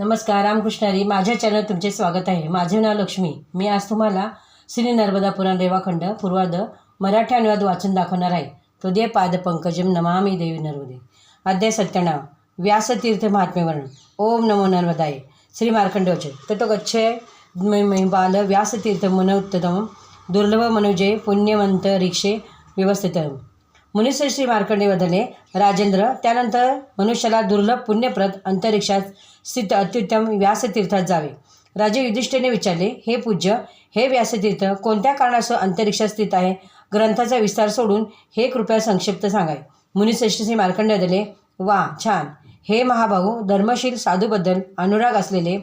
नमस्कार रामकृष्णारी माझ्या चॅनल तुमचे स्वागत आहे. माझे नाव लक्ष्मी. मी आज तुम्हाला श्री नर्मदा पुराण रेवाखंड पूर्वाद मराठी अनुवाद वाचून दाखवणार आहे. तो दे पाद पंकजम नमामी देवी नर्मदे. अध्याय सत्यनाम व्यासतीर्थ महात्म्यवर्ण. ओम नमो नर्मदाय. श्री मार्कंडवाचन तर तो गच्छे बाल व्यासतीर्थ मनोत्तम दुर्लभ मनोजय पुण्यवंत रिक्षे व्यवस्थित मुनिश्रेष्ठी मार्कंडे वदले राजेंद्र त्यानंतर मनुष्याला दुर्लभ पुण्यप्रद अंतरिक्षात स्थित अत्युत्तम व्यासतीर्थात जावे. राजे युधिष्ठेने विचारले हे पूज्य हे व्यासतीर्थ कोणत्या कारणासह अंतरिक्षात स्थित आहे? ग्रंथाचा विस्तार सोडून हे कृपया संक्षिप्त सांगाय मुनिश्रेष्ठ श्री मार्कंडे वदले वा छान. हे महाभाऊ धर्मशील साधूबद्दल अनुराग असलेले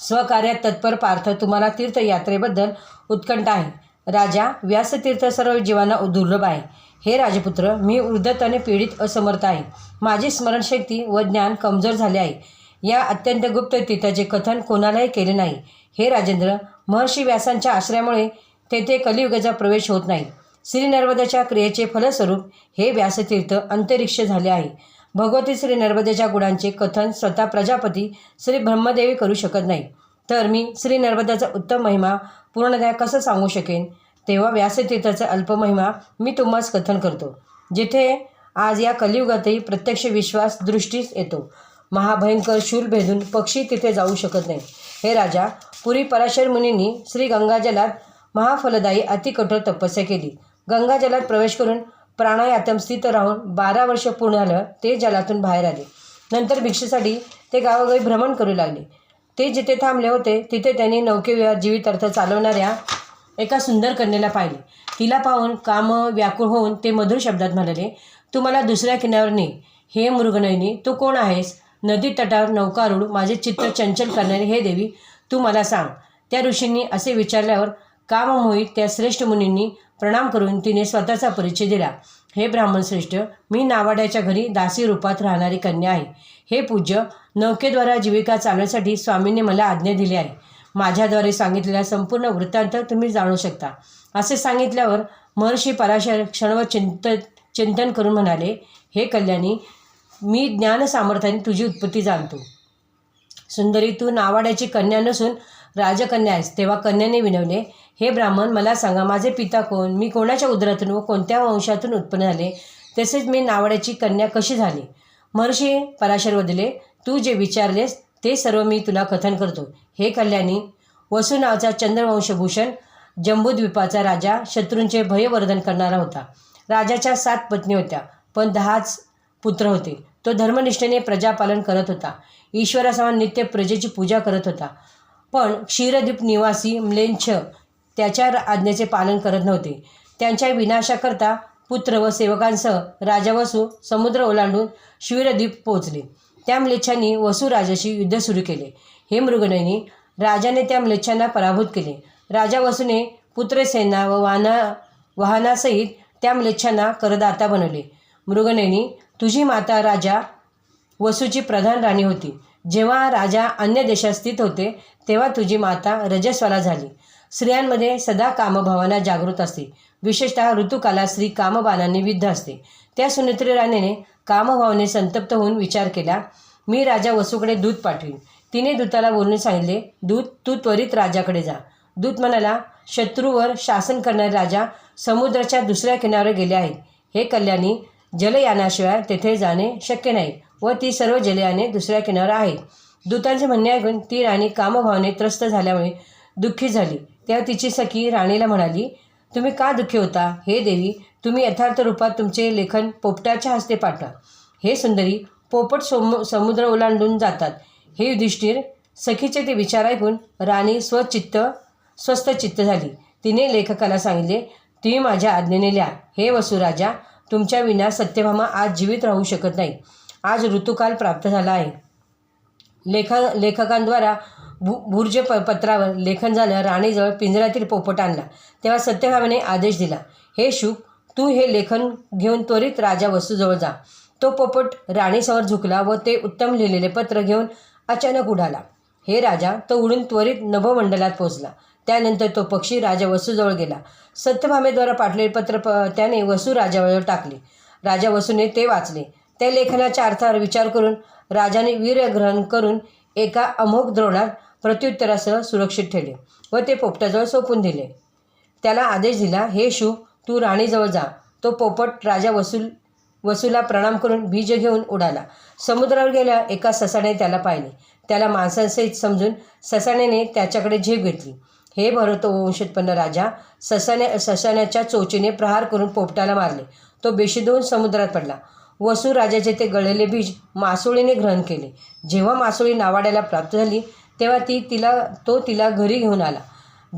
स्वकार्यात तत्पर पार्थ तुम्हाला तीर्थयात्रेबद्दल उत्कंठ आहे. राजा व्यासतीर्थ सर्व जीवांना दुर्लभ आहे. हे राजपुत्र मी वृद्धत्वाने पीडित असमर्थ आहे. माझी स्मरणशक्ती व ज्ञान कमजोर झाले आहे. या अत्यंत गुप्त तीर्थाचे कथन कोणालाही केले नाही. हे राजेंद्र महर्षी व्यासांच्या आश्रयामुळे तेथे कलियुगाचा प्रवेश होत नाही. श्री नर्मदाच्या क्रियेचे फलस्वरूप हे व्यासतीर्थ अंतरिक्ष झाले आहे. भगवती श्री नर्मदेच्या गुणांचे कथन स्वतः प्रजापती श्री ब्रह्मदेवी करू शकत नाही. तर मी श्री नर्मदाचा उत्तम महिमा पूर्णतः कसं सांगू शकेन? तेव्हा व्यासतीर्थाचा अल्पमहिमा मी तुम्हास कथन करतो. जिथे आज या कलियुगातही प्रत्यक्ष विश्वास दृष्टीस येतो. महाभयंकर शूल भेदून पक्षी तिथे जाऊ शकत नाही. हे राजा पुरी पराशर मुनींनी श्री गंगाजलात महाफलदायी अतिकठोर तपस्या केली. गंगाजलात प्रवेश करून प्राणायातम स्थित राहून बारा वर्ष पूर्ण झालं ते जलातून बाहेर आले. नंतर भिक्षेसाठी ते गावोगावी भ्रमण करू लागले. ते जिथे थांबले होते तिथे त्यांनी नौकेविहार जीवितार्थ चालवणाऱ्या एका सुंदर कन्येला पाहिले. तिला पाहून काम व्याकुळ होऊन ते मधुर शब्दात म्हणाले तू मला दुसऱ्या किनाऱ्यावर ने हे मृगनयनी तू कोण आहेस? नदी तटावर नौकारूढ माझे चित्त चंचल करणारे हे देवी तू मला सांग. त्या ऋषींनी असे विचारल्यावर काममोहित त्या श्रेष्ठ मुनींनी प्रणाम करून तिने स्वतःचा परिचय दिला. हे ब्राह्मण श्रेष्ठ मी नावाड्याच्या घरी दासी रूपात राहणारी कन्या आहे. हे पूज्य नौकेद्वारा जीविका चालवण्यासाठी स्वामींनी मला आज्ञा दिली आहे. माझ्याद्वारे सांगितलेला संपूर्ण वृत्तांत तुम्ही जाणू शकता. असे सांगितल्यावर महर्षी पराशर क्षणव चिंत चिंतन करून म्हणाले हे कल्याणी मी ज्ञान सामर्थ्याने तुझी उत्पत्ती जाणतो. सुंदरी तू नावाड्याची कन्या नसून राजकन्या आहेस. तेव्हा कन्याने विनवले हे ब्राह्मण मला सांगा माझे पिता कोण? मी कोणाच्या उदरातून व कोणत्या वंशातून उत्पन्न झाले? तसेच मी नावाड्याची कन्या कशी झाली? महर्षी पराशर वदले तू जे विचारलेस ते सर्व मी तुला कथन करतो. हे कल्याणी वसू नावाचा चंद्रवंशभूषण जम्बूद्वीपाचा राजा शत्रूंचे भयवर्धन करणारा होता. राजाच्या सात पत्नी होत्या पण दहाच पुत्र होते. तो धर्मनिष्ठेने प्रजापालन करत होता. ईश्वरासमान नित्य प्रजेची पूजा करत होता. पण क्षीरद्वीप निवासी म्लेंछ त्याच्या आज्ञेचे पालन करत नव्हते. त्यांच्या विनाशाकरता पुत्र व सेवकांसह राजा वसू समुद्र ओलांडून क्षीरद्वीप पोहोचले. त्या म्लेच्छांनी वसुराजाशी युद्ध सुरू केले. हे मृगनयनी राजाने त्या म्लेच्छांना पराभूत केले. राजा वसूने पुत्रसेना व वाहना वाहनासहित त्या म्लेच्छांना करदाता बनवले. मृगनयनी तुझी माता राजा वसूची प्रधान राणी होती. जेव्हा राजा अन्य देशात स्थित होते तेव्हा तुझी माता रजस्वाला झाली. स्त्रियांमध्ये सदा कामभावना जागृत असते. विशेषतः ऋतुकालात स्त्री कामबाणांनी विद्ध असते. त्या सुनेत्री राणीने कामभावने संतप्त होऊन विचार केला मी राजा वसूकडे दूध पाठवीन. तिने दूताला बोलून सांगितले दूत तू त्वरित राजाकडे जा. दूत म्हणाला शत्रूवर शासन करणारे राजा समुद्राच्या दुसऱ्या किनाऱ्यावर गेले आहेत. हे कल्याणी जलयानाशिवाय तेथे जाणे शक्य नाही व ती सर्व जलयाने दुसऱ्या किनाऱ्यावर आहेत. दूतांचे म्हणणे ऐकून ती राणी कामभावने त्रस्त झाल्यामुळे दुःखी झाली. तेव्हा तिची सखी राणीला म्हणाली तुम्ही का दुःखी होता? हे देवी तुम्ही यथार्थ रूपात तुमचे लेखन पोपटाच्या हस्ते पाठवा. हे सुंदरी पोपट सोम समुद्र ओलांडून जातात. हे युधिष्ठिर सखीचे ते विचार ऐकून राणी स्वचित्त स्वस्थचित्त झाली. तिने लेखकाला सांगितले तुम्ही माझ्या आज्ञेने लिहा. हे वसुराजा तुमच्या विना सत्यभामा आज जीवित राहू शकत नाही. आज ऋतुकाल प्राप्त झाला आहे. लेख लेखकांद्वारा भू भुर्ज प पत्रावर लेखन झालं राणीजवळ पिंजऱ्यातील पोपट आणला. तेव्हा सत्यभामेने आदेश दिला हे शुक तू हे लेखन घेऊन त्वरित राजा वस्तूजवळ जा तो पोपट राणीसमोर झुकला व ते उत्तम लिहिलेले पत्र घेऊन अचानक उडाला. हे राजा तो उडून त्वरित नभोमंडलात पोचला त्यानंतर तो पक्षी राजा वसूजवळ गेला. सत्यभामेद्वारा पाठलेले पत्र प त्याने वसू राजावर टाकले. राजा वसूने ते वाचले. त्या लेखनाच्या अर्थावर विचार करून राजाने वीर्यग्रहण करून एका अमोघ द्रोणात प्रत्युत्तरासह सुरक्षित ठेवले व ते पोपटाजवळ सोपून दिले. त्याला आदेश दिला हे शू तू राणीजवळ जा तो पोपट राजा वसूल वसूला प्रणाम करून बीज घेऊन उडाला. समुद्रावर गेल्या एका ससाने त्याला पाहिले. त्याला माणसांसहित समजून ससाण्याने त्याच्याकडे झेप घेतली. हे भरतवंशोत्पन्न राजा. ससाने ससाण्याच्या चोचीने प्रहार करून पोपटाला मारले. तो बेशुद्ध होऊन समुद्रात पडला. वसुराजाचे ते गळलेले बीज मासोळीने ग्रहण केले. जेव्हा मासोळी नावाड्याला प्राप्त झाली तेव्हा ती तिला तो तिला घरी घेऊन आला.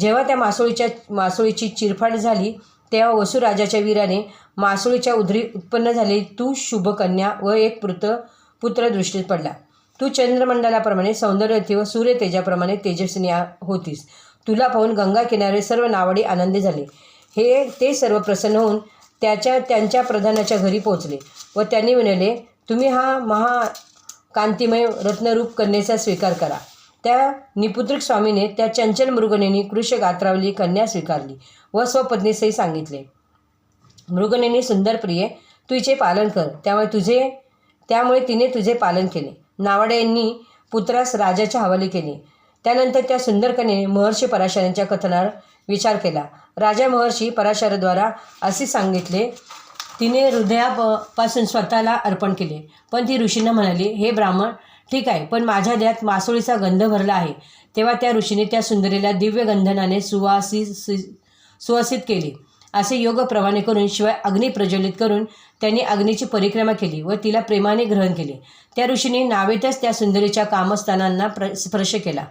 जेव्हा त्या मासोळीच्या मासोळीची चिरफाड झाली तेव्हा वसुराजाच्या वीराने मासोळीच्या उदरी उत्पन्न झाली तू शुभकन्या व एक पुत्र पुत्र दृष्टीत पडला. तू चंद्रमंडलाप्रमाणे सौंदर्यवती व सूर्य तेजाप्रमाणे तेजस्विनी होतीस. तुला पाहून गंगा किनारे सर्व नावाडी आनंदी झाले. हे ते सर्व प्रसन्न होऊन त्याच्या त्यांच्या प्रधानाच्या घरी पोहोचले व त्यांनी म्हणाले तुम्ही हा महा कांतिमय रत्नरूप कन्येचा स्वीकार करा. त्या निपुत्रिक स्वामीने त्या चंचल मृगनेनी कृष्य गात्रावली कन्या स्वीकारली व स्वपत्नीसही सांगितले. मृगनेनी सुंदर प्रिये तुझे पालन कर. त्यामुळे तुझे त्यामुळे तिने तुझे पालन केले. नावाडे यांनी पुत्रास राजाच्या हवाली केले. त्यानंतर त्या सुंदर कन्येने महर्षी पराशरांच्या कथनावर विचार केला. राजा महर्षी पराशरद्वारा असे सांगितले तिने हृदयापासून स्वतःला अर्पण केले. पण ती ऋषींना म्हणाली हे ब्राह्मण ठीक आहे पण माझ्या देहात मासोळीचा गंध भरला आहे. तेव्हा त्या ऋषीने त्या सुंदरीला दिव्य गंधनाने सुवासी सुवासित केली. असे योग प्रमाणे करून शिवाय अग्नी प्रज्वलित करून त्यांनी अग्नीची परिक्रमा केली व तिला प्रेमाने ग्रहण केले. त्या ऋषीने नावेतच त्या सुंदरीच्या कामस्थानांना प्र स्पर्श केला.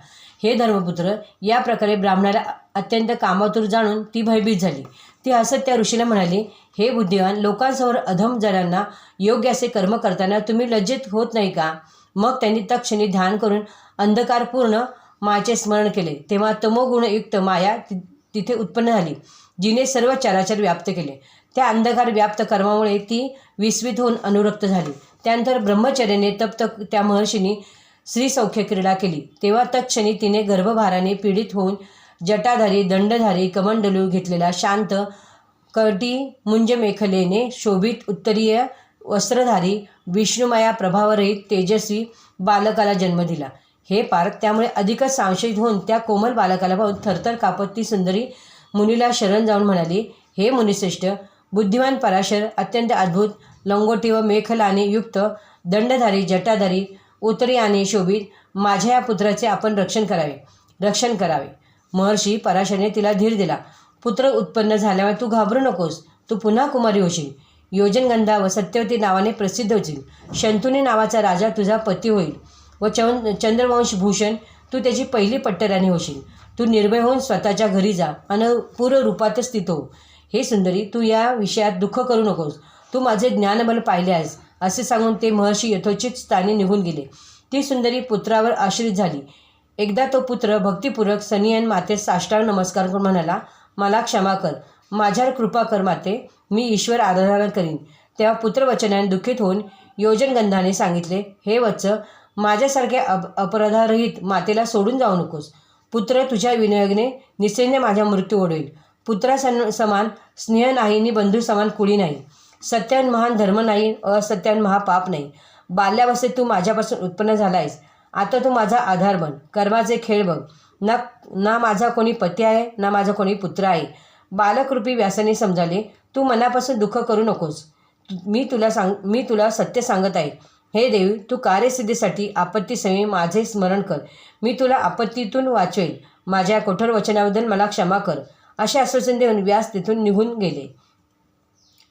हे धर्मपुत्र या प्रकारे ब्राह्मणाला अत्यंत कामातूर जाणून ती भयभीत झाली. ती हसत त्या ऋषीला म्हणाली हे बुद्धिवान लोकांसमोर अधम जणांना योग्य असे कर्म करताना तुम्ही लज्जित होत नाही का? मग त्यांनी तक्षणी ध्यान करून अंधकारपूर्ण मायाचे स्मरण केले. तेव्हा तमोगुणयुक्त माया ति तिथे उत्पन्न झाली जिने सर्व चराचर व्याप्त केले. त्या अंधकार व्याप्त कर्मामुळे ती विस्मित होऊन अनुरक्त झाली. त्यानंतर ब्रह्मचर्याने तप्त त्या महर्षींनी स्त्रीसौख्य क्रीडा केली. तेव्हा तत्क्षणी तिने गर्भभाराने पीडित होऊन जटाधारी दंडधारी कमंडलू घेतलेला शांत कटी मुंजमेखलेने शोभित उत्तरीय वस्त्रधारी विष्णुमाया प्रभावरहित तेजस्वी बालकाला जन्म दिला. हे पार्क त्यामुळे अधिकच संशयित होऊन त्या कोमल बालकाला पाहून थरथर कापत ती सुंदरी मुनीला शरण जाऊन म्हणाली हे मुनिश्रेष्ठ बुद्धिमान पराशर अत्यंत अद्भुत लंगोटी व मेखलाने युक्त दंडधारी जटाधारी उतरी आणि शोभित माझ्या या पुत्राचे आपण रक्षण करावे रक्षण करावे. महर्षी पराशरने तिला धीर दिला. पुत्र उत्पन्न झाल्यावर तू घाबरू नकोस तू पुन्हा कुमारी होशील. योजनगंधा व सत्यवती नावाने प्रसिद्ध होशील शंतुनी नावाचा राजा तुझा पती होईल व चं चंद्रवंश भूषण तू त्याची पहिली पट्टराणी होशील. तू निर्भय होऊन स्वतःच्या घरी जा आणि पूर्ण रूपातच स्थित हो. हे सुंदरी तू या विषयात दुःख करू नकोस. तू माझे ज्ञानबल पाहिले आहेस असे सांगून ते महर्षी यथोचित स्थानी निघून गेले. ती सुंदरी पुत्रावर आश्रित झाली. एकदा तो पुत्र भक्तिपूर्वक सनियन माते साष्टांग नमस्कार करून म्हणाला मला क्षमा कर. माझ्यावर कृपा कर माते. मी ईश्वर आराधना करीन. तेव्हा पुत्रवचनाने दुःखित होऊन योजनगंधाने सांगितले हे वत्स माझ्यासारख्या अप अपराधारहित मातेला सोडून जाऊ नकोस. पुत्र तुझ्या विनयोगने निश्चयने माझ्या मृत्यू ओढवेल. पुत्रासन समान स्नेह नाही नि बंधू समान कुळी नाही. सत्यान महान धर्म नाही असत्यान महापाप नाही. बाल्यावस्थेत तू माझ्यापासून उत्पन्न झाला आहेस आता तू माझा आधार बन. कर्माचे खेळ बघ. ना ना माझा कोणी पती आहे ना माझा कोणी पुत्र आहे. बालकरूपी व्यासाने समजाले तू मनापासून दुःख करू नकोस. मी तुला सांग मी तुला सत्य सांगत आहे. हे देवी तू कार्यसिद्धीसाठी आपत्तीसमयी माझे स्मरण कर. मी तुला आपत्तीतून वाचवेल. माझ्या कठोर वचनाबद्दल मला क्षमा कर. असे आश्वासन देऊन व्यास तिथून निघून गेले.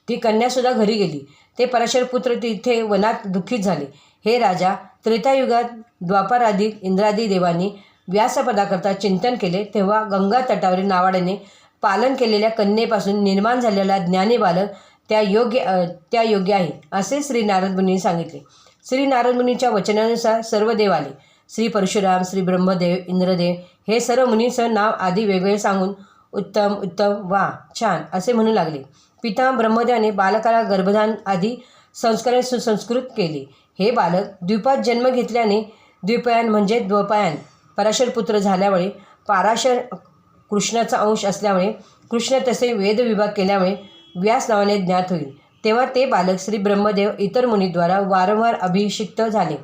ती कन्यासुद्धा घरी गेली. ते पराशर पुत्र तिथे वनात दुःखीत झाले. हे राजा त्रेतायुगात द्वापारादी इंद्रादी देवांनी व्यासपदाकरता चिंतन केले तेव्हा गंगा तटावरील नावाड्याने पालन केलेल्या कन्येपासून निर्माण झालेला ज्ञानी बालक त्या योग्य त्या योग्य आहे असे श्री नारद मुनींनी सांगितले. श्री नारद मुनीच्या वचनानुसार सर्व देव आले. श्री परशुराम श्री ब्रह्मदेव इंद्रदेव हे सर्व मुनीचं नाव आधी वेगवेगळे सांगून उत्तम उत्तम वा छान असे म्हणू लागले. पिता ब्रह्मदेवाने बालकाला गर्भधान आधी संस्कार सुसंस्कृत केली. हे बालक द्वीपात जन्म घेतल्याने द्विपयान म्हणजे द्वपायन. पराशरपुत्र झाल्यामुळे पाराशर कृष्णाचा अंश असल्यामुळे कृष्ण तसे वेदविभाग केल्यामुळे व्यास नावाने ज्ञात होईल. तेव्हा ते बालक श्री ब्रह्मदेव इतर मुनीद्वारा वारंवार अभिषिक्त झाले.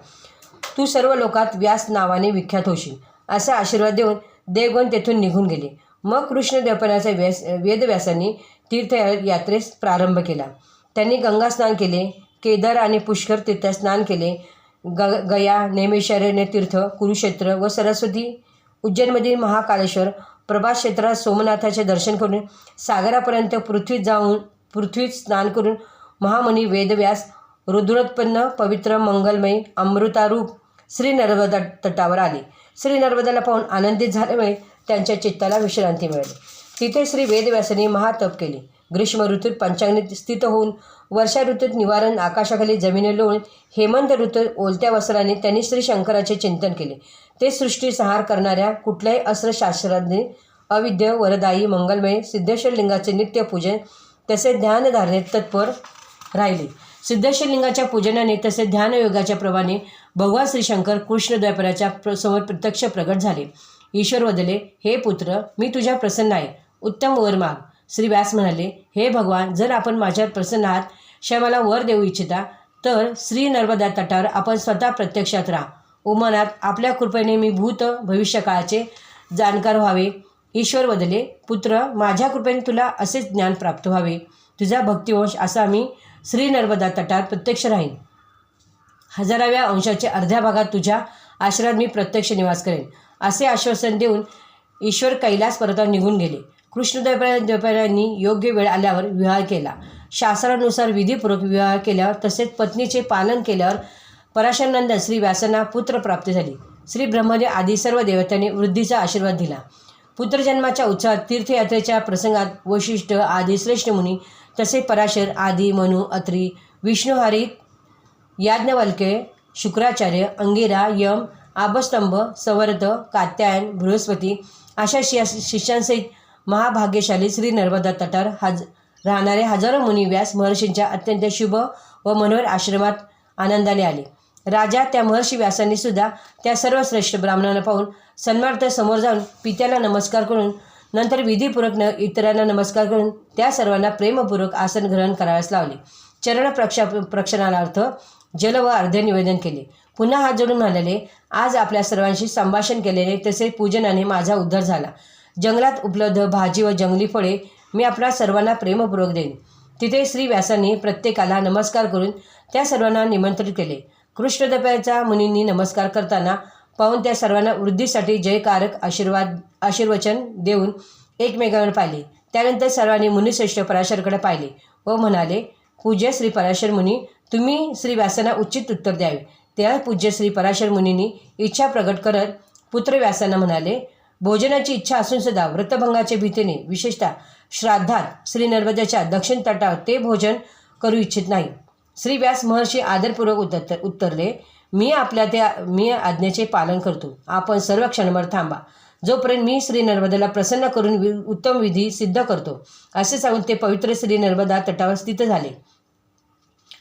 तू सर्व लोकात व्यास नावाने विख्यात होशील. असा आशीर्वाद देऊन देवगण तेथून निघून गेले. मग कृष्ण देवपणाच्या व्यास वेदव्यासांनी तीर्थ यात्रेस प्रारंभ केला. त्यांनी गंगा स्नान केले. केदार आणि पुष्कर तीर्थ स्नान केले. ग गया नेमेश्वरण्य तीर्थ कुरुक्षेत्र व सरस्वती उज्जैनमधील महाकालेश्वर प्रभास क्षेत्रात सोमनाथाचे दर्शन करून सागरापर्यंत पृथ्वीत जाऊन पृथ्वीत स्नान करून महामुनी वेदव्यास रुद्रोत्पन्न पवित्र मंगलमय अमृतारूप श्री नर्मदा तटावर आले. श्री नर्मदाला पाहून आनंदित झाल्यामुळे त्यांच्या चित्ताला विश्रांती मिळाली. तिथे श्री वेदव्यासांनी महातप केली. ग्रीष्म ऋतूत पंचांगणीत स्थित होऊन वर्षा ऋतूत निवारण आकाशाखाली जमिनी लोळून हेमंत ऋतूत ओलत्या वस्त्राने त्यांनी श्री शंकराचे चिंतन केले. ते सृष्टी संहार करणाऱ्या कुठल्याही अस्त्रशास्त्राने अविद्य वरदायी मंगलमय सिद्धेश्वर लिंगाचे नित्यपूजन तसे ध्यानधारणेत तत्पर राहिले. सिद्धेश्वर लिंगाच्या पूजनाने तसे ध्यानयोगाच्या प्रमाणे भगवान श्रीशंकर कृष्णद्वैपराच्या प्र समोर प्रत्यक्ष प्रगट झाले. ईश्वर वदले हे पुत्र मी तुझ्या प्रसन्न आहे. उत्तम वर माग श्री व्यास म्हणाले हे भगवान जर आपण माझ्यावर प्रसन्न आहात शिवाय वर देऊ इच्छिता तर श्री नर्मदा तटावर आपण स्वतः प्रत्यक्षात राहा. उमनात आपल्या कृपेने मी भूत भविष्यकाळाचे जाणकार व्हावे. ईश्वर बदले पुत्र माझ्या कृपेने तुला असेच ज्ञान प्राप्त व्हावे. तुझा भक्तिवंश असा मी श्री नर्मदा तटात प्रत्यक्ष राहीन. हजाराव्या अंशाच्या अर्ध्या भागात तुझ्या आश्रयात मी प्रत्यक्ष निवास करेन. असे आश्वासन देऊन ईश्वर कैलास पर्वतावर निघून गेले. कृष्णदेवरायांनी योग्य वेळ आल्यावर विवाह केला. शास्त्रानुसार विधीपूर्वक विवाह केल्यावर तसेच पत्नीचे पालन केल्यावर पराशरानंद श्री व्यासांना पुत्र प्राप्त झाली. श्री ब्रह्मदेव आदी सर्व देवतांनी वृद्धीचा आशीर्वाद दिला. पुत्रजन्माच्या उत्साहात तीर्थयात्रेच्या प्रसंगात वशिष्ठ आदी श्रेष्ठ मुनी तसे पराशर आदी मनु अत्री विष्णुहारी याज्ञवल्के शुक्राचार्य अंगिरा यम आबस्तंभ सवर्त कात्यायन बृहस्पती अशा शि शिष्यांसहित महाभाग्यशाली श्री नर्मदा तटावर हज राहणारे हजारो मुनी व्यास महर्षींच्या अत्यंत शुभ व मनोहर आश्रमात आनंदाने आले. राजा त्या महर्षी व्यासांनी सुद्धा त्या सर्व श्रेष्ठ ब्राह्मणांना पाहून सन्मार्थ समोर जाऊन पित्याला नमस्कार करून नंतर विधीपूर्वक न इतरांना नमस्कार करून त्या सर्वांना प्रेमपूर्वक आसन ग्रहण करावयास लावले. चरण प्रक्षा प्रक्षणार्थ जल व अर्धे निवेदन केले. पुन्हा हात जोडून म्हणाले आज आपल्या सर्वांशी संभाषण केलेले तसेच पूजनाने माझा उद्धार झाला. जंगलात उपलब्ध भाजी व जंगली फळे मी आपल्या सर्वांना प्रेमपूर्वक देईन. तिथे श्री व्यासांनी प्रत्येकाला नमस्कार करून त्या सर्वांना निमंत्रित केले. कृष्णदपयाचा मुनींनी नमस्कार करताना पाहून त्या सर्वांना वृद्धीसाठी जयकारक आशीर्वाद आशीर्वचन देऊन एकमेकांवर पाहिले. त्यानंतर सर्वांनी मुनिश्रेष्ठ पराशरकडे पाहिले व म्हणाले पूज्य श्री पराशर मुनी तुम्ही श्री व्यासांना उचित उत्तर द्यावे त्या पूज्य श्री पराशर मुनींनी इच्छा प्रकट करत पुत्र व्यासांना म्हणाले भोजनाची इच्छा असून सुद्धा व्रतभंगाच्या भीतीने विशेषतः श्राद्धात श्री नर्मदेच्या दक्षिण तटावर ते भोजन करू इच्छित नाही. श्री व्यास महर्षी आदरपूर्वक उत्तर उत्तरले मी आपल्या त्या मी आज्ञेचे पालन करतो. आपण सर्व क्षणभर थांबा. जोपर्यंत मी श्री नर्मदेला प्रसन्न करून वि उत्तम विधी सिद्ध करतो असे सांगून ते पवित्र श्री नर्मदा तटावर स्थित झाले.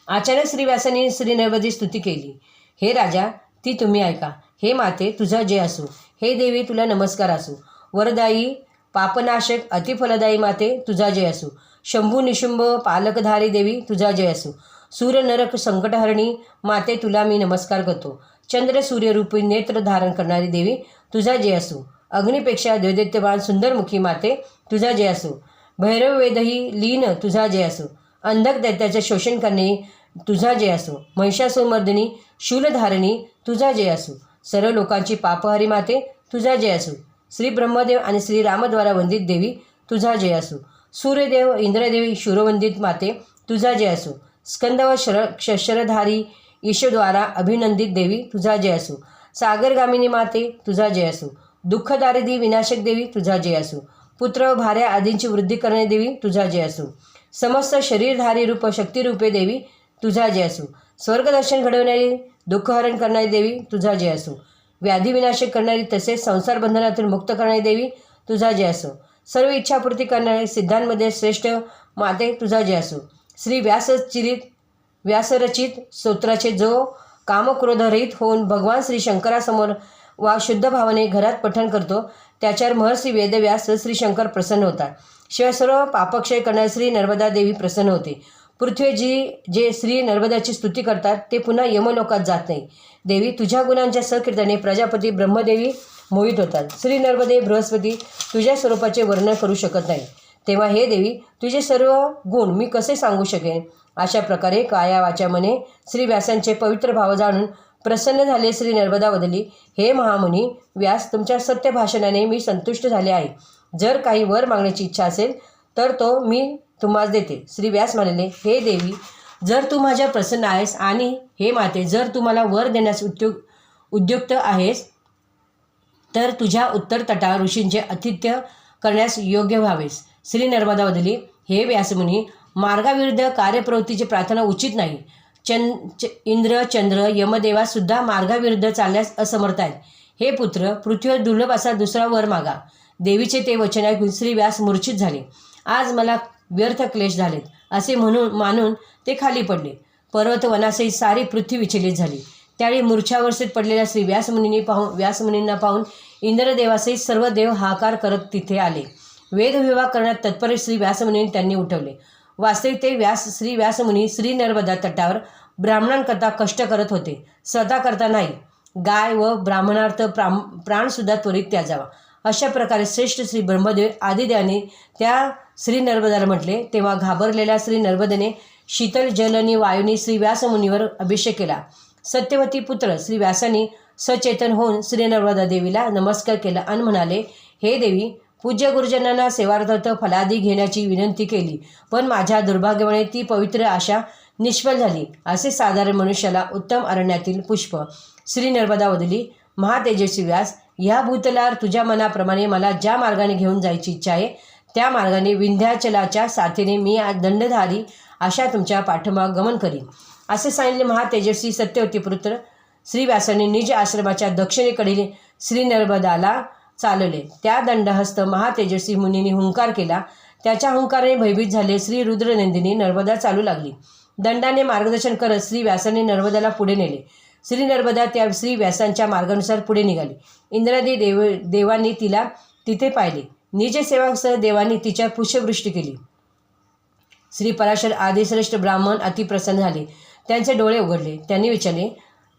अचानक श्रीव्यासांनी श्री नर्मदी स्तुती केली. हे राजा ती तुम्ही ऐका. हे माते तुझा जय असू. हे देवी तुला नमस्कार असू. वरदायी पापनाशक अतिफलदायी माते तुझा जय असू. शंभू निशुंभ पालकधारी देवी तुझा जय असू. सूर्य नरक संकटहरणी माते तुला मी नमस्कार करतो. चंद्र सूर्यरूपी नेत्र धारण करणारी देवी तुझा जय असू. अग्निपेक्षा द्वैदैत्यवान सुंदरमुखी माते तुझा जय असू. भैरव वेदही लीन तुझा जय असो. अंधक दैत्याचे शोषण करणे तुझा जय असो. महिषासुमर्दिनी शूलधारणी तुझा जय असो. सर्व लोकांची पापहारी माते तुझा जय असू. श्री ब्रह्मदेव आणि श्री रामद्वारा वंदित देवी तुझा जय असू. सूर्यदेव इंद्रदेवी शूरवंदित माते तुझा जय असू. स्कंद व शर शस्त्रधारी ईशद्वारा अभिनंदित देवी तुझा जय असू. सागरगामिनी माते तुझा जय असू. दुःखदारिदी विनाशक देवी तुझा जय असू. पुत्र भाऱ्या आदींची वृद्धी करणे देवी तुझा जय असू. समस्त शरीरधारी रूप शक्तिरूपे देवी तुझा जय असू. स्वर्गदर्शन घडवणारी दुःखहरण करणारी देवी तुझा जय असो. व्याधिविनाशक करणारी तसेच संसार बंधनातून मुक्त करणारी देवी तुझा जय असो. सर्व इच्छापूर्ती करणारे सिद्धांमध्ये श्रेष्ठ माते तुझा जय असो. श्री व्यासचिरित व्यासरचित स्तोत्राचे जो कामक्रोधरहित होऊन भगवान श्री शंकरासमोर वा शुद्ध भावाने घरात पठण करतो त्याच्यावर महर्षी वेदव्यास श्री शंकर प्रसन्न होतात. शिवाय सर्व पापक्षय करणारे श्री नर्मदा देवी प्रसन्न होते. पृथ्वीजी जे श्री नर्मदाची स्तुती करतात ते पुन्हा यमलोकात जात नाही. देवी तुझ्या गुणांच्या सकीर्तने प्रजापती ब्रह्मदेवी मोहित होतात. श्री नर्मदे बृहस्पती तुझ्या स्वरूपाचे वर्णन करू शकत नाही. तेव्हा हे देवी तुझे सर्व गुण मी कसे सांगू शकेन? अशा प्रकारे काया वाच्यामने मने श्री व्यासांचे पवित्र भाव जाणून प्रसन्न झाले श्री नर्मदा बदली हे महामुनी व्यास तुमच्या सत्य भाषणाने मी संतुष्ट झाले आहे. जर काही वर मागण्याची इच्छा असेल तर तो मी तुम्हास देते. श्री व्यास म्हणाले हे देवी जर तू माझ्या प्रसन्न आहेस आणि हे माते जर तू मला वर देण्यास उद्योग उद्युक्त आहेस तर तुझ्या उत्तर तटावर ऋषींचे आतिथ्य करण्यास योग्य व्हावेस. श्री नर्मदा बदली हे व्यासमुनी मार्गाविरुद्ध कार्यप्रवृत्तीची प्रार्थना उचित नाही. चंद च इंद्र चंद्र यमदेवासुद्धा मार्गाविरुद्ध चालण्यास असमर्थ आहेत. हे पुत्र पृथ्वीवर दुर्लभ असा दुसरा वर मागा. देवीचे ते वचन ऐकून श्री व्यास मूर्छित झाले. आज मला व्यर्थ क्लेश झालेत असे म्हणून मानून ते खाली पडले. पर्वत वनासही सारी पृथ्वी विचलित झाली. त्यावेळी मूर्छावस्थेत पडलेल्या श्री व्यासमुनींनी पाहून व्यासमुनींना पाहून इंद्रदेवासही सर्व देव हाकार करत तिथे आले. वेदविवाह करण्यात तत्पर श्री व्यासमुनींनी त्यांनी उठवले. वास्तविक ते व्यास श्री व्यासमुनी श्री नर्मदा तटावर ब्राह्मणांकरता कष्ट करत होते. स्वतः करता नाही. गाय व ब्राह्मणार्थ प्राम प्राणसुद्धा त्वरित त्याजावा. अशा प्रकारे श्रेष्ठ श्री ब्रह्मदेव आदिदेवाने त्या श्री नर्मदाला म्हटले तेव्हा घाबरलेल्या श्री नर्मदेने शीतल जलनी आणि वायूनी श्री व्यासमुनीवर अभिषेक केला. सत्यवती पुत्र श्री व्यासानी सचेतन होऊन श्री नर्मदा देवीला नमस्कार केला आणि म्हणाले हे देवी पूज्य गुरुजनांना सेवार्थ फलादी घेण्याची विनंती केली पण माझ्या दुर्भाग्यामुळे ती पवित्र आशा निष्फळ झाली. असे साधारण मनुष्याला उत्तम अरण्यातील पुष्प श्री नर्मदा वदली महातेजस्वी व्यास ह्या भूतलावर तुझ्या मनाप्रमाणे मला ज्या मार्गाने घेऊन जायची इच्छा आहे त्या मार्गाने विंध्याचलाच्या साथीने मी आज दंडधारी अशा तुमच्या पाठोमाग गमन करीन. असे सांगितले महातेजस्वी सत्यवती पुत्र श्रीव्यासाने निज आश्रमाच्या दक्षिणेकडील श्री नर्मदाला चालवले. त्या दंडहस्त महातेजस्वी मुनीने हुंकार केला. त्याच्या हुंकाराने भयभीत झाले श्री रुद्रनंदिनी नर्मदा चालू लागली. दंडाने मार्गदर्शन करत श्री व्यासाने नर्मदाला पुढे नेले. श्री नर्मदा त्या श्री व्यासांच्या मार्गानुसार पुढे निघाली. इंद्रादी देव देवांनी तिला तिथे पाहिले. निजसेवासह देवाने देवांनी तिच्या पुष्यवृष्टी केली. श्री पराशर आदिश्रेष्ठ ब्राह्मण अतिप्रसन्न झाले. त्यांचे डोळे उघडले. त्यांनी विचारले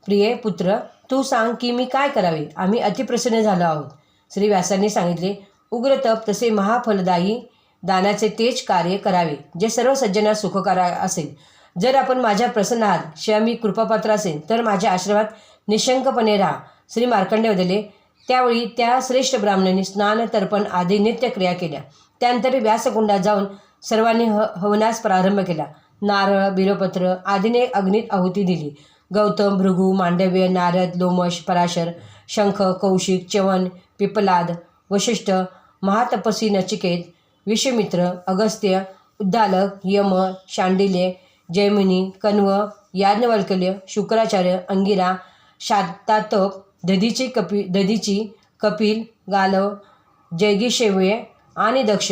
प्रिय पुत्र तू सांग की मी काय करावे? आम्ही अतिप्रसन्न झालो आहोत. श्री व्यासांनी सांगितले उग्र तप तसे महाफलदायी दानाचे तेज कार्य करावे जे सर्व सज्जना सुखकारा असेल. जर आपण माझ्या प्रसन्न आहात शिवाय मी कृपापात्र असेल तर माझ्या आश्रमात निशंकपणे राहा. श्री मार्कंडे दिले त्यावेळी त्या श्रेष्ठ ब्राह्मणांनी स्नान तर्पण आदी नित्यक्रिया केल्या. त्यानंतर व्यासकुंडात जाऊन सर्वांनी ह हवनास प्रारंभ केला. नारळ बिरोपत्र आदीने अग्नीत आहुती दिली. गौतम भृगू मांडव्य नारद लोमश पराशर शंख कौशिक च्यवन पिपलाद वशिष्ठ महातपसी नचिकेत विश्वमित्र अगस्त्य उद्दालक यम शांडिल्य जैमिनी कण्व याज्ञवल्कल्य शुक्राचार्य अंगिरा शातातप दधीची कपि दधीची कपिल गालव जैगिशेव्य आणि दक्ष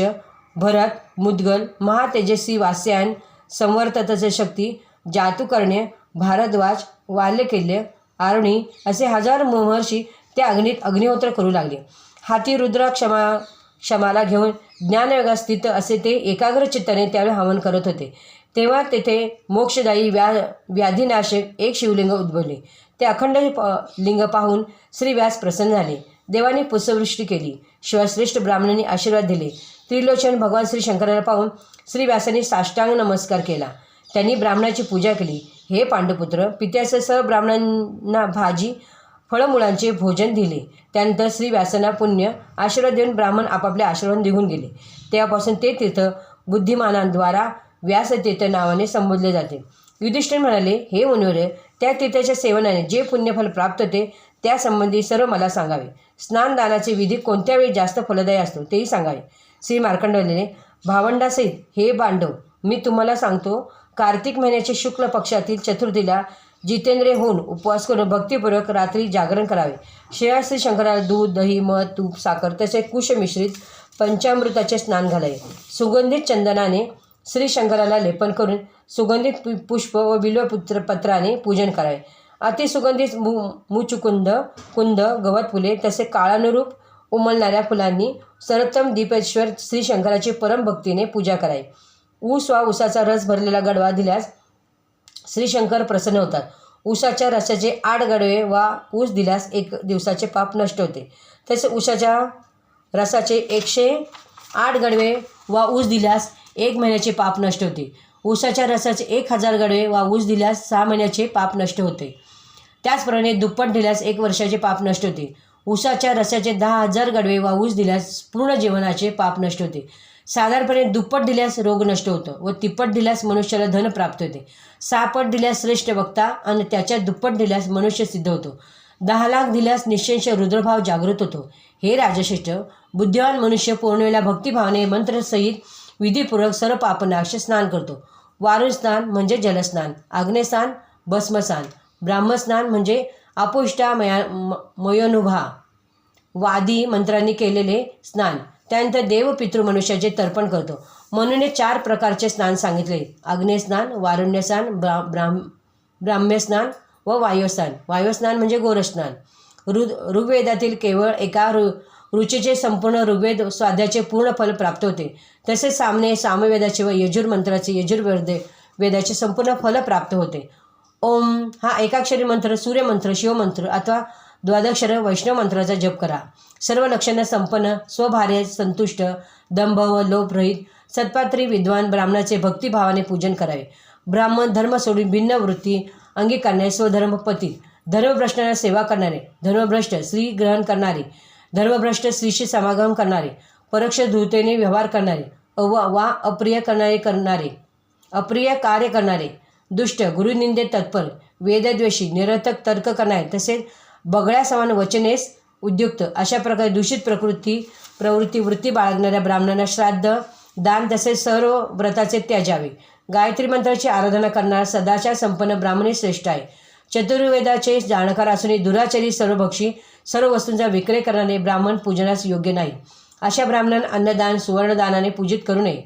भरत मुद्गल महातेजस्वी वास्यायन संवर्ततचे शक्ती जातुकर्णे भारद्वाज वाल्यकिल्य आरुणी असे हजार महर्षी त्या अग्नीत अग्निहोत्र करू लागले. हाती रुद्र क्षमा क्षमाला घेऊन ज्ञानयोगात स्थित असे ते एकाग्र चित्ताने त्यावेळी हवन करत होते. तेव्हा तेथे मोक्षदायी व्या व्याधीनाशक एक शिवलिंग उद्भवले. ते अखंड प- लिंग पाहून श्री व्यास प्रसन्न झाले. देवाने पुष्पवृष्टी केली. शिवाय श्रेष्ठ ब्राह्मणांनी आशीर्वाद दिले. त्रिलोचन भगवान श्री शंकराला पाहून श्री व्यासाने साष्टांग नमस्कार केला. त्यांनी ब्राह्मणाची पूजा केली. हे पांडुपुत्र पित्यासह सर्व ब्राह्मणांना भाजी फळमुळांचे भोजन दिले. त्यानंतर श्री व्यासांना पुण्य आशीर्वाद देऊन ब्राह्मण आपापल्या आश्रमात निघून गेले. तेव्हापासून ते तीर्थ बुद्धिमानांद्वारा व्यासतीर्थ नावाने संबोधले जाते. युधिष्ठिर म्हणाले हे मुनिवरे त्या तीर्थाच्या सेवनाने जे पुण्यफल प्राप्त होते त्यासंबंधी सर्व मला सांगावे. स्नानदानाचे विधी कोणत्या वेळी जास्त फलदायी असतो तेही सांगावे. श्री मार्कंडवलेने भावंडासहित हे बांडव मी तुम्हाला सांगतो कार्तिक महिन्याच्या शुक्ल पक्षातील चतुर्थीला जितेंद्रे होऊन उपवास करून भक्तिपूर्वक रात्री जागरण करावे. शिवाय श्री शंकराला दूध दही मध तूप साखर तसे कुश मिश्रित पंचामृताचे स्नान घालावे. सुगंधित चंदनाने श्री शंकराला लेपन करून सुगंधित पु- पुष्प व बिल्वपुत्र पत्राने पूजन करावे. अतिसुगंधित मु मुचुकुंद कुंद गवत फुले तसे काळानुरूप उमलणाऱ्या फुलांनी सर्वोत्तम दीपेश्वर श्री शंकराची परमभक्तीने पूजा करावी. ऊस वा ऊसाचा रस भरलेला गडवा दिल्यास श्रीशंकर प्रसन्न होतात. ऊसाच्या रसाचे आठ गडवे वा ऊस दिल्यास एक दिवसाचे पाप नष्ट होते. तसेच ऊसाच्या रसाचे एकशे आठ गडवे वा ऊस दिल्यास एक महिन्याचे पाप नष्ट होते. ऊसाच्या रसाचे एक हजार गडवे वा ऊस दिल्यास सहा महिन्याचे पाप नष्ट होते. त्याचप्रमाणे दुप्पट दिल्यास एक वर्षाचे पाप नष्ट होते. ऊसाच्या रसाचे दहा हजार गडवे वा ऊस दिल्यास पूर्ण जीवनाचे पाप नष्ट होते. साधारणपणे दुप्पट दिल्यास रोग नष्ट होतो व तिप्पट दिल्यास मनुष्याला धन प्राप्त होते. सहापट दिल्यास श्रेष्ठ वक्ता आणि त्याच्या दुप्पट दिल्यास मनुष्य सिद्ध होतो. दहा लाख दिल्यास निश्चयश रुद्रभाव जागृत होतो. हे राजश्रेष्ठ बुद्धिवान मनुष्य पौर्णिमेला भक्तिभावाने मंत्रसहित विधीपूर्वक सर्व पापनाश स्नान करतो. वारुण स्नान म्हणजे जलस्नान आग्नेस्नान भस्मस्नान. ब्राह्मस्नान म्हणजे अपुष्टा मया म- मयोनुभा. वादी मंत्रांनी केलेले स्नान. त्यानंतर देव पितृ मनुष्याचे तर्पण करतो. म्हणून चार प्रकारचे स्नान सांगितले. अग्नेस्नान वारुण्यस्नान ब्रा ब्राह्म ब्राह्म्यस्नान व वायुस्नान. वायुस्नान म्हणजे गोरस्नान. ऋ ऋग्वेदातील केवळ एका ऋ ऋचीचे संपूर्ण ऋग्वेद स्वाध्याचे पूर्ण फल प्राप्त होते. तसेच सामने सामवेदाचे व यजुर मंत्राचे यजुर्वेदे वेदाचे संपूर्ण फल प्राप्त होते. ओम हा एकाक्षरी मंत्र सूर्यमंत्र शिवमंत्र अथवा द्वादक्षर वैष्णव मंत्राचा जप करा. सर्व लक्षणं संपन्न स्वभार्य संतुष्ट दंभ व लोभरहित सत्पात्री विद्वान ब्राह्मणाचे भक्तिभावाने पूजन करावे. ब्राह्मण धर्म सोडून भिन्न वृत्ती अंगीकारणारे स्वधर्म पती धर्मभ्रष्टांना सेवा करणारे धर्मभ्रष्ट स्त्री ग्रहण करणारे धर्मभ्रष्ट स्त्रीशी समागम करणारे परोक्ष धृतेने व्यवहार करणारे अव वा अप्रिय करणारे करणारे अप्रिय कार्य करणारे दुष्ट गुरुनिंदे तत्पर वेदद्वेषी निरर्थक तर्क करणारे तसेच बगळ्या समान वचनेस उद्युक्त अशा प्रकारे दूषित प्रकृती प्रवृत्ती वृत्ती बाळगणाऱ्या ब्राह्मणांना श्राद्ध दान तसेच सर्व व्रताचे त्याजावे गायत्री मंत्राची आराधना करणारा सदाचार संपन्न ब्राह्मणी श्रेष्ठ आहे. चतुर्वेदाचे जाणकार असूनही दुराचारी सर्वभक्षी सर्व वस्तूंचा विक्रय करणारे ब्राह्मण पूजनास योग्य नाही. अशा ब्राह्मणांना अन्नदान सुवर्णदानाने पूजित करू नये.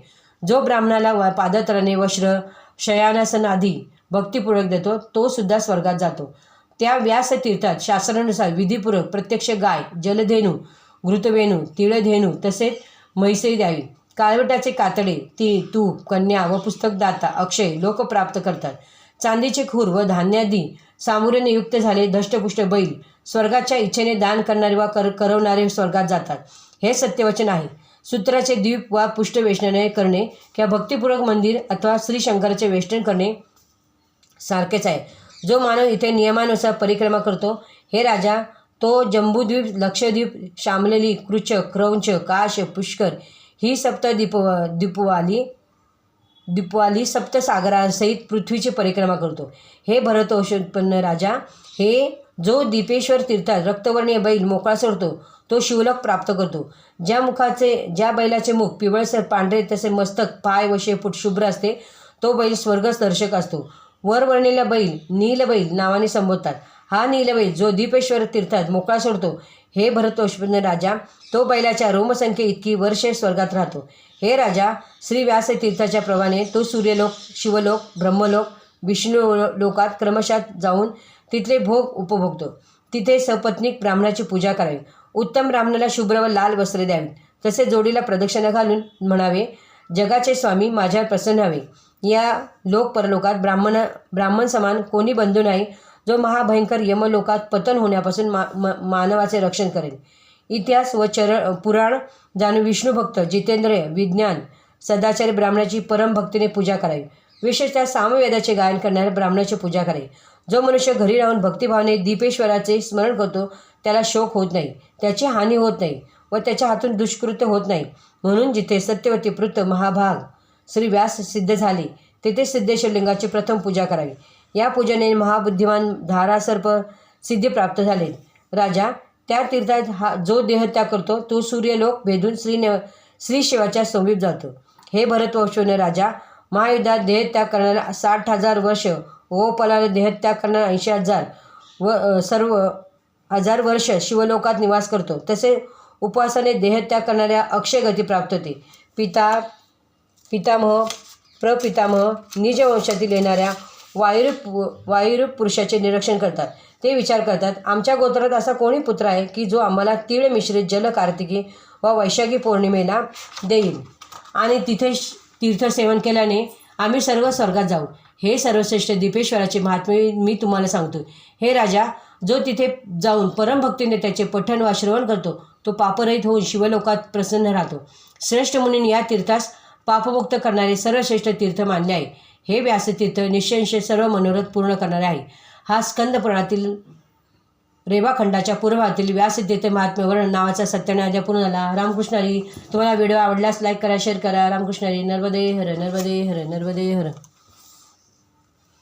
जो ब्राह्मणाला व पादत्राने वस्त्र शयानासन आधी भक्तिपूर्वक देतो तो सुद्धा स्वर्गात जातो. त्या व्यासतीर्थात शास्त्रानुसार विधीपूर्वक प्रत्यक्ष गाय जलधेनू घृतवेणू तिळधेनू तसेच म्हैसरी द्यावी. काळवटाचे कातडे ती तूप कन्या व पुस्तकदाता अक्षय लोक प्राप्त करतात. चांदीचे खूर व धान्यादी सामुऱ्याने युक्त झाले धष्टपुष्ट बैल. स्वर्गाच्या इच्छेने दान करणारे वा कर करवणारे स्वर्गात जातात. हे सत्यवचन आहे. सूत्राचे द्वीप वा पुष्ट वेष्टने करणे किंवा भक्तिपूर्वक मंदिर अथवा श्री शंकराचे वेष्टन करणे सारखेच आहे. जो मानव इथे नियमानुसार परिक्रमा करतो हे राजा तो जम्बूद्वीप लक्षद्वीप शामलेली कृच क्रौंच काश पुष्कर ही सप्त दीप दीपवाली दीपवाली सप्तसागरासहित पृथ्वीची परिक्रमा करतो. हे भरतोषोत्पन्न राजा हे जो दीपेश्वर तीर्थात रक्तवर्णीय बैल मोकळा सोडतो तो शिवलक प्राप्त करतो. ज्या मुखाचे ज्या बैलाचे मुख पिवळसर पांढरे तसे मस्तक पाय व शेपूट शुभ्र असते तो बैल स्वर्गस दर्शक असतो. वर वर्णिला बैल नीलबैल नावाने संबोधतात. हा नीलबैल जो दीपेश्वर तीर्थात मोकळा सोडतो हे भरतोष्पन्न राजा तो बैलाच्या रोमसंख्ये इतकी वर्षे स्वर्गात राहतो. हे राजा श्री व्यास तीर्थाच्या प्रमाणे तो सूर्यलोक शिवलोक ब्रह्मलोक विष्णू लोकात क्रमशः जाऊन तिथले भोग उपभोगतो. तिथे सपत्नीक ब्राह्मणाची पूजा करावी. उत्तम ब्राह्मणाला शुभ्र व लाल वस्त्रे द्यावी. तसे जोडीला प्रदक्षिणा घालून म्हणावे जगाचे स्वामी माझ्यावर प्रसन्न व्हावे. या लोक परलोकात ब्राह्मण ब्राह्मण समान कोणी बंधू नाही जो महाभयंकर यमलोकात पतन होण्यापासून मा म मानवाचे रक्षण करेल. इतिहास व चरण पुराण जाणून विष्णुभक्त जितेंद्रय विज्ञान सदाचारी ब्राह्मणाची परमभक्तीने पूजा करावी. विशेषतः सामवेदाचे गायन करणाऱ्या ब्राह्मणाची पूजा करावी. जो मनुष्य घरी राहून भक्तिभावाने दीपेश्वराचे स्मरण करतो त्याला शोक होत नाही त्याची हानी होत नाही व त्याच्या हातून दुष्कृत्य होत नाही. म्हणून जिथे सत्यवती पृथ महाभाग श्री व्यास सिद्ध झाले तेथे सिद्धेश्वर लिंगाची प्रथम पूजा करावी. या पूजेने महाबुद्धिमान धारासर्प सिद्धी प्राप्त झाले. राजा त्या तीर्थात हा जो देहत्याग करतो तो सूर्यलोक भेदून श्री श्री शिवाच्या समीप जातो. हे भरतवंशोने राजा महायुद्धात देहत्याग करणाऱ्या साठ हजार वर्ष व पलाने देहत्याग करणारा ऐंशी हजार व सर्व हजार वर्ष शिवलोकात निवास करतो. तसे उपवासाने देहत्याग करणाऱ्या अक्षय गती प्राप्त होते. पिता पितामह प्रपितामह निजवंशातील येणाऱ्या वायुर वायुरूप पुरुषाचे निरीक्षण करतात. ते विचार करतात आमच्या गोत्रात असा कोणी पुत्र आहे की जो आम्हाला तीळ मिश्रित जल कार्तिकी व वैशाखी पौर्णिमेला देईल? आणि तिथे तीर्थसेवन केल्याने आम्ही सर्व स्वर्गात जाऊ. हे सर्वश्रेष्ठ दीपेश्वराचे महात्मे मी तुम्हाला सांगतो हे राजा जो तिथे जाऊन परमभक्तीने त्याचे पठण वा श्रवण करतो तो पापरहित होऊन शिवलोकात प्रसन्न राहतो. श्रेष्ठ मुनींनी या तीर्थास पापमुक्त करणारे सर्वश्रेष्ठ तीर्थ मानले आहे. हे व्यासतीर्थ निश्चयशे सर्व मनोरथ पूर्ण करणारे आहे. हा स्कंदपुराणातील रेवाखंडाच्या पूर्वातील व्यासतीर्थ महात्म्य वर्णन नावाचा सत्याण्णव पूर्ण झाला. रामकृष्णारी तुम्हाला व्हिडिओ आवडल्यास लाईक करा शेअर करा. रामकृष्णरी नर्मदे हर नर्मदे हर नर्मदे हर.